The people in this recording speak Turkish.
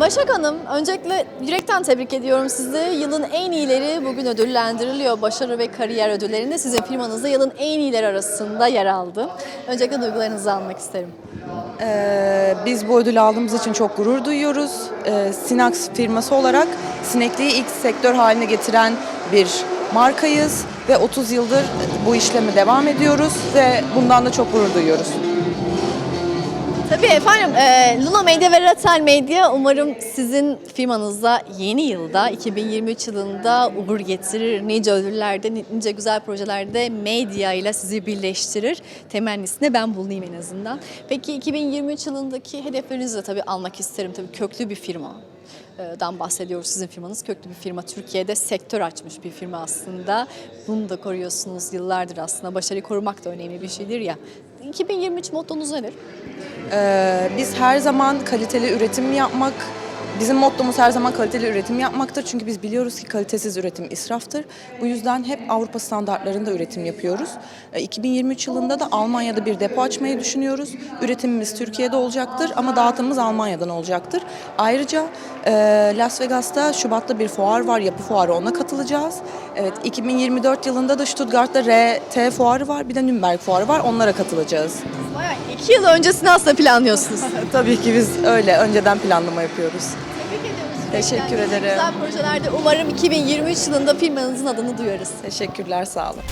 Başak Hanım, öncelikle yürekten tebrik ediyorum sizi. Yılın en iyileri bugün ödüllendiriliyor. Başarı ve kariyer ödüllerinde sizin firmanız da yılın en iyileri arasında yer aldı. Öncelikle duygularınızı almak isterim. Ee, biz bu ödülü aldığımız için çok gurur duyuyoruz. Ee, Sinax firması olarak sinekliği ilk sektör haline getiren bir markayız ve 30 yıldır bu işlemi devam ediyoruz ve bundan da çok gurur duyuyoruz. Tabii efendim, e, Luna Medya ve Ratel Medya umarım sizin firmanızda yeni yılda, 2023 yılında uğur getirir. Nice ödüllerde, nice güzel projelerde medya ile sizi birleştirir. Temennisine ben bulunayım en azından. Peki 2023 yılındaki hedeflerinizi de tabii almak isterim. Tabii köklü bir firma dan bahsediyoruz. Sizin firmanız köklü bir firma. Türkiye'de sektör açmış bir firma aslında. Bunu da koruyorsunuz yıllardır aslında. Başarıyı korumak da önemli bir şeydir ya. 2023 mottonuz nedir? Ee, biz her zaman kaliteli üretim yapmak, bizim mottomuz her zaman kaliteli üretim yapmaktır. Çünkü biz biliyoruz ki kalitesiz üretim israftır. Bu yüzden hep Avrupa standartlarında üretim yapıyoruz. Ee, 2023 yılında da Almanya'da bir depo açmayı düşünüyoruz. Üretimimiz Türkiye'de olacaktır ama dağıtımımız Almanya'dan olacaktır. Ayrıca e, Las Vegas'ta Şubat'ta bir fuar var, yapı fuarı ona katılacağız. Evet, 2024 yılında da Stuttgart'ta RT fuarı var, bir de Nürnberg fuarı var, onlara katılacağız. Bayağı iki yıl öncesini aslında planlıyorsunuz. Tabii ki biz öyle önceden planlama yapıyoruz. Tebrik ediyoruz. Teşekkür yürekten. ederim. Güzel projelerde umarım 2023 yılında firmanızın adını duyarız. Teşekkürler, sağ olun.